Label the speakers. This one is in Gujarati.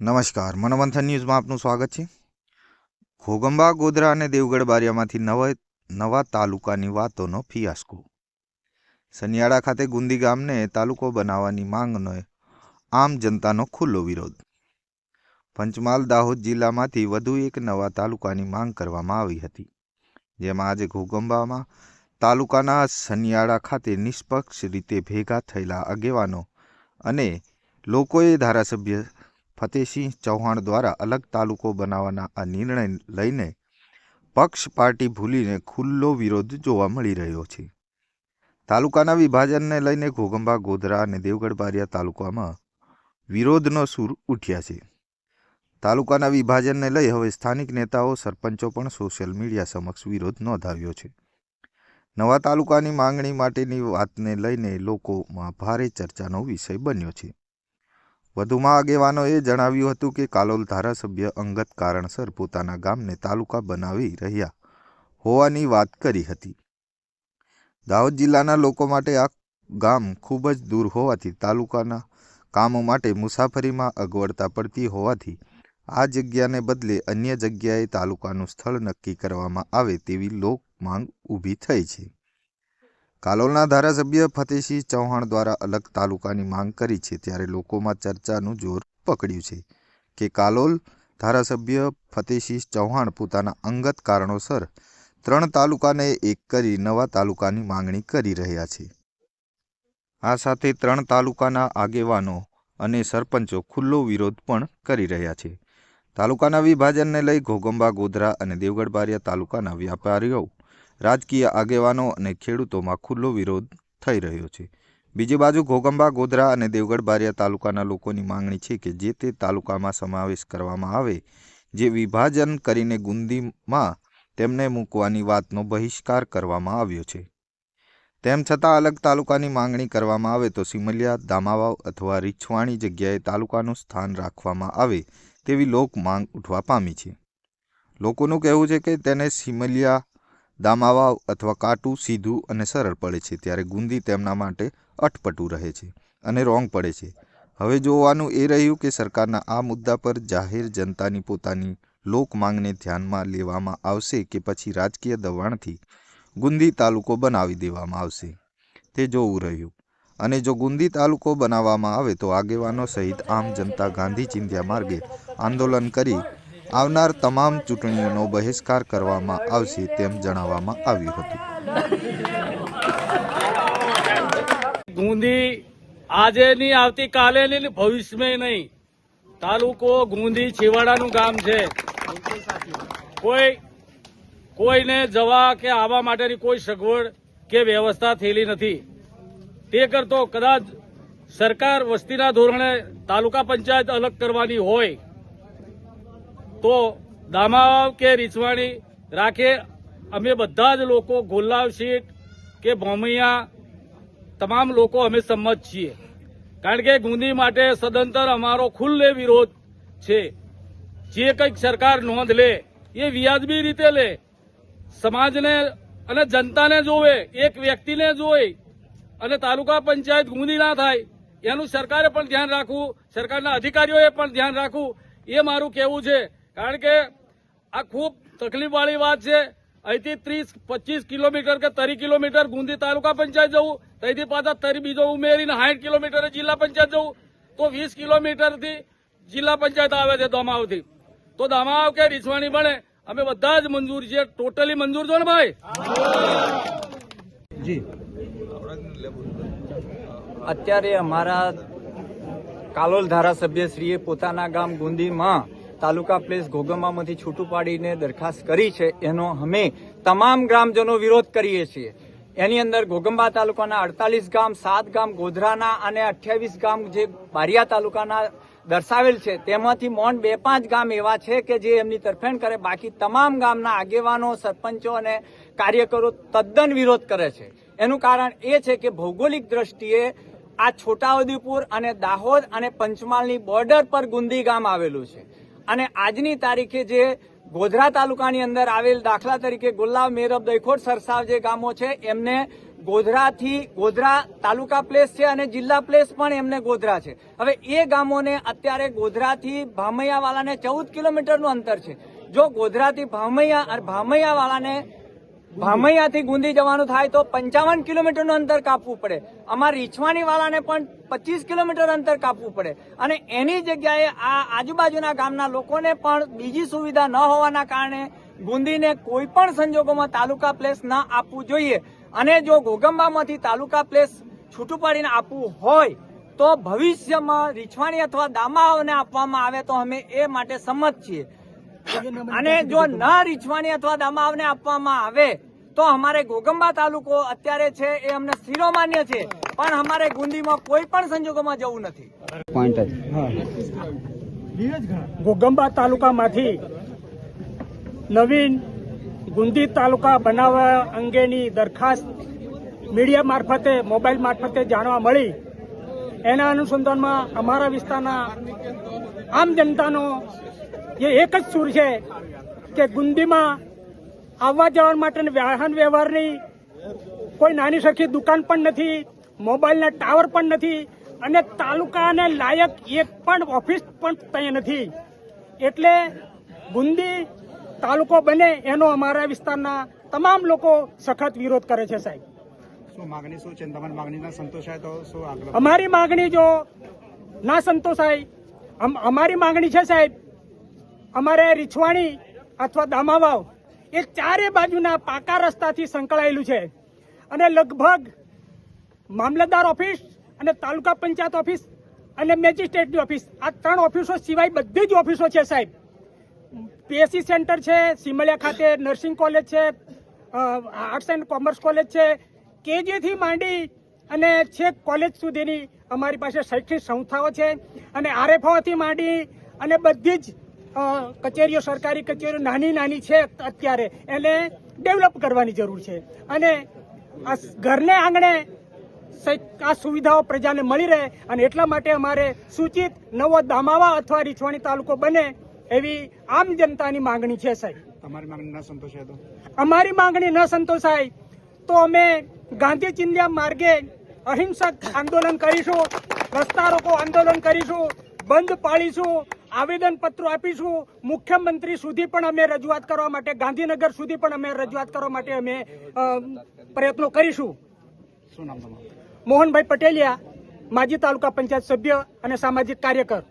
Speaker 1: નમસ્કાર, મનોમંથન ન્યૂઝમાં આપનું સ્વાગત છે. ઘોગંબા, ગોધરા અને દેવગઢ બારિયામાંથી નવા નવા તાલુકાની વાતોનો ફિયાસ્કો. સનિયાળા ખાતે ગુંદી ગામને તાલુકો બનાવવાની માંગનો, આમ જનતાનો ખુલ્લો વિરોધ. પંચમહાલ, દાહોદ જિલ્લામાંથી વધુ એક નવા તાલુકાની માંગ કરવામાં આવી હતી. જેમાં આજે ઘોગંબામાં તાલુકાના સનિયાળા ખાતે નિષ્પક્ષ રીતે ભેગા થયેલા આગેવાનો અને લોકોએ ધારાસભ્ય ફતેહસિંહ ચૌહાણ દ્વારા અલગ તાલુકો બનાવવાના આ નિર્ણય લઈને પક્ષ પાર્ટી ભૂલીને ખુલ્લો વિરોધ જોવા મળી રહ્યો છે. તાલુકાના વિભાજનને લઈને ઘોગંબા ગોધરા અને દેવગઢ બારિયા તાલુકામાં વિરોધનો સૂર ઉઠ્યા છે. તાલુકાના વિભાજનને લઈ હવે સ્થાનિક નેતાઓ, સરપંચો પણ સોશિયલ મીડિયા સમક્ષ વિરોધ નોંધાવ્યો છે. નવા તાલુકાની માંગણી માટેની વાતને લઈને લોકોમાં ભારે ચર્ચાનો વિષય બન્યો છે. વધુમાં આગેવાનોએ જણાવ્યું હતું કે કાલોલ ધારાસભ્ય અંગત કારણસર પોતાના ગામને તાલુકા બનાવી રહ્યા હોવાની વાત કરી હતી. દાહોદ જિલ્લાના લોકો માટે આ ગામ ખૂબ જ દૂર હોવાથી તાલુકાના કામો માટે મુસાફરીમાં અગવડતા પડતી હોવાથી આ જગ્યાને બદલે અન્ય જગ્યાએ તાલુકાનું સ્થળ નક્કી કરવામાં આવે તેવી લોક માંગ ઊભી થઈ છે. કાલોલના ધારાસભ્ય ફતેહસિંહ ચૌહાણ દ્વારા અલગ તાલુકાની માંગ કરી છે ત્યારે લોકોમાં ચર્ચાનું જોર પકડ્યું છે કે કાલોલ ધારાસભ્ય ફતેહસિંહ ચૌહાણ પોતાના અંગત કારણોસર ત્રણ તાલુકાને એક કરી નવા તાલુકાની માંગણી કરી રહ્યા છે. આ સાથે ત્રણ તાલુકાના આગેવાનો અને સરપંચો ખુલ્લો વિરોધ પણ કરી રહ્યા છે. તાલુકાના વિભાજનને લઈ ઘોગંબા ગોધરા અને દેવગઢ બારિયા તાલુકાના વ્યાપારીઓ રાજકીય આગેવાનો અને ખેડૂતોમાં ખુલ્લો વિરોધ થઈ રહ્યો છે. બીજી બાજુ ઘોગંબા, ગોધરા અને દેવગઢ બારિયા તાલુકાના લોકોની માંગણી છે કે જે તે તાલુકામાં સમાવેશ કરવામાં આવે, જે વિભાજન કરીને ગુંદીમાં તેમને મૂકવાની વાતનો બહિષ્કાર કરવામાં આવ્યો છે. તેમ છતાં અલગ તાલુકાની માંગણી કરવામાં આવે તો સિમલિયા, દામાવાવ અથવા રીછવાણી જગ્યાએ તાલુકાનું સ્થાન રાખવામાં આવે તેવી લોક માંગ ઉઠવા પામી છે. લોકોનું કહેવું છે કે તેને સિમલિયા દામાવાવ અથવા કાટું, સીધું અને સરળ પડે છે, ત્યારે ગુંદી તેમના માટે અટપટું રહે છે અને રોંગ પડે છે. હવે જોવાનું એ રહ્યું કે સરકારના આ મુદ્દા પર જાહેર જનતાની પોતાની લોક માંગને ધ્યાનમાં લેવામાં આવશે કે પછી રાજકીય દબાણથી ગુંદી તાલુકો બનાવી દેવામાં આવશે. તે જોવું રહ્યું. અને જો ગુંદી તાલુકો બનાવવામાં આવે તો આગેવાનો સહિત આમ જનતા ગાંધી ચિંધ્યા માર્ગે આંદોલન કરી આવનાર તમામ ચૂંટણીઓનો બહિષ્કાર કરવામાં આવશે તેમ જણાવવામાં આવ્યું હતું.
Speaker 2: ગુંદી આજે ની આવતીકાલે ની ને ભવિષ્યમાં નહીં. તાલુકો ગુંદી છેવાડાનું ગામ છે. કોઈ, કોઈને જવા કે આવવા માટેની કોઈ સગવડ કે વ્યવસ્થા થયેલી નથી. તે કરતો કદાચ સરકાર વસ્તીના ધોરણે તાલુકા પંચાયત અલગ કરવાની હોય તો દામાવાવ કે રીછવાણી રાખે અમે બધા જ લોકો ગોલ્લાવ સીટ કે ભોમૈયા, તમામ લોકો અમે સંમત છીએ. કારણ કે ગુંદી માટે સદંતર અમારો ખુલ્લે વિરોધ છે. જે કંઈક સરકાર નોંધ લે, એ વ્યાજબી રીતે લે. સમાજને અને જનતાને જોવે, એક વ્યક્તિને જોઈ અને તાલુકા પંચાયત ગુંદી ના થાય, એનું સરકારે પણ ધ્યાન રાખવું, સરકારના અધિકારીઓએ પણ ધ્યાન રાખવું, એ મારું કહેવું છે. કારણ કે આ ખૂબ તકલીફવાળી વાત છે. અહીંથી ત્રીસ, પચીસ કિલોમીટર કે તરી કિલોમીટર ગુંદી તાલુકા પંચાયત જવું ત્યાંથી પાછા તરી બીજો ઉમેરીને સાઠ કિલોમીટર જિલ્લા પંચાયત જવું. તો વીસ કિલોમીટરથી જિલ્લા પંચાયત આવે છે દમાવથી. તો દમાવ કે રીસવાણી બને. અમે બધા જ મંજૂર છીએ. ટોટલી મંજૂર છો ને ભાઈ?
Speaker 3: અત્યારે અમારા કાલોલ ધારાસભ્યશ્રીએ પોતાના ગામ ગુંદીમાં તાલુકા પ્લેસ ઘોગમામાંથી છૂટું પાડીને દરખાસ્ત કરી છે. એનો અમે તમામ ગ્રામજનો વિરોધ કરીએ છીએ. એની અંદર ઘોગંબા તાલુકાના અડતાલીસ ગામ, સાત ગામ, ગોધરાના અને અઠ્યાવીસ ગામ જે બારિયા તાલુકાના દર્શાવેલ છે, તેમાંથી મોન બે પાંચ ગામ એવા છે કે જે એમની તરફેણ કરે. બાકી તમામ ગામના આગેવાનો, સરપંચો અને કાર્યકરો તદ્દન વિરોધ કરે છે. એનું કારણ એ છે કે ભૌગોલિક દ્રષ્ટિએ આ છોટાઉદેપુર અને દાહોદ અને પંચમહાલની બોર્ડર પર ગુંદી ગામ આવેલું છે. અને આજની તારીખે જે ગોધરા તાલુકાની અંદર આવેલ દાખલા તરીકે ગુલાબ મેરબ દૈખોટ સરસાવ જે ગામો છે, એમને ગોધરાથી ગોધરા તાલુકા પ્લેસ છે અને જિલ્લા પ્લેસ પણ એમને ગોધરા છે. હવે એ ગામોને અત્યારે ગોધરાથી ભામૈયાવાલાને ચૌદ કિલોમીટરનું અંતર છે. જો ગોધરાથી ભામૈયા ભામૈયાવાલાને ભામૈયાથી ગુંદી જવાનું થાય તો પંચાવન કિલોમીટરનું અંતર કાપવું પડે. અમારા રીછવાની વાળાને પણ પચીસ કિલોમીટર અંતર કાપવું પડે. અને એની જગ્યાએ આ આજુબાજુના ગામના લોકોને પણ બીજી સુવિધા ન હોવાના કારણે ગુંદીને કોઈ પણ સંજોગોમાં તાલુકા પ્લેસ ન આપવું જોઈએ. અને જો ઘોગંબામાંથી તાલુકા પ્લેસ છૂટું પાડીને આપવું હોય તો ભવિષ્યમાં રીછવાણી અથવા દામાઓને આપવામાં આવે તો અમે એ માટે સંમત છીએ. અને જો ન રીછવાણી અથવા દામાઓને આપવામાં આવે તો અમારે ગોગંબા તાલુકો અત્યારે છે એ અમને શિરોમાન્ય છે. પણ અમારે ગુંદીમાં કોઈ પણ સંજોગોમાં જવું નથી.
Speaker 4: ગોગંબા તાલુકામાંથી નવીન ગુંદી તાલુકા બનાવવા અંગેની દરખાસ્ત મીડિયા મારફતે મોબાઈલ મારફતે જાણવા મળી. એના અનુસંધાનમાં અમારા વિસ્તારના આમ જનતાનો જે એક જ સૂર છે કે ગુંદીમાં આવવા જવા માટે વાહન વ્યવહારની કોઈ નાની સરખી દુકાન પણ નથી મોબાઈલના ટાવર પણ નથી અને તાલુકાને લાયક એક પણ ઓફિસ પણ ત્યાં નથી. એટલે ગુંદી તાલુકો બને એનો અમારા વિસ્તારના તમામ લોકો સખત વિરોધ કરે છે સાહેબ. અમારી માગણી જો ના સંતોષાય અમ- અમારી માગણી છે સાહેબ અમારે રીછવાણી અથવા દામાવાવ એ ચારે બાજુના પાકા રસ્તાથી સંકળાયેલું છે. અને લગભગ મામલતદાર ઓફિસ અને તાલુકા પંચાયત ઓફિસ અને મેજિસ્ટ્રેટની ઓફિસ, આ ત્રણ ઓફિસો સિવાય બધી જ ઓફિસો છે સાહેબ. પીએસસી સેન્ટર છે, સિમલિયા ખાતે નર્સિંગ કોલેજ છે આર્ટ્સ એન્ડ કોમર્સ કોલેજ છે. કેજીથી માંડી અને છેક કોલેજ સુધીની અમારી પાસે શૈક્ષણિક સંસ્થાઓ છે. અને આરએફઓથી માંડી અને બધી જ કચેરીઓ સરકારી કચેરીઓ નાની નાની છે અત્યારે. એને ડેવલપ કરવાની જરૂર છે. અને આ ઘરને આંગણે આ સુવિધાઓ પ્રજાને મળી રહે અને એટલા માટે અમારે સૂચિત નવો દામાવા અથવા રીછવાણી તાલુકો બને એવી આમ જનતાની માંગણી છે સાહેબ.
Speaker 5: અમારી માંગણી ન સંતોષાય તો?
Speaker 4: અમારી માંગણી ન સંતોષાય તો અમે ગાંધી ચિંધ્યા માર્ગે અહિંસક આંદોલન કરીશું રસ્તા રોકો આંદોલન કરીશું બંધ પાડીશું આવેદન પત્રો આપીશું. મુખ્યમંત્રી સુધી પણ અમે રજૂઆત કરવા માટે ગાંધીનગર સુધી પણ અમે રજૂઆત કરવા માટે અમે પ્રયત્નો કરીશું. મોહનભાઈ પટેલિયા માજી તાલુકા પંચાયત સભ્ય અને સામાજિક કાર્યકર.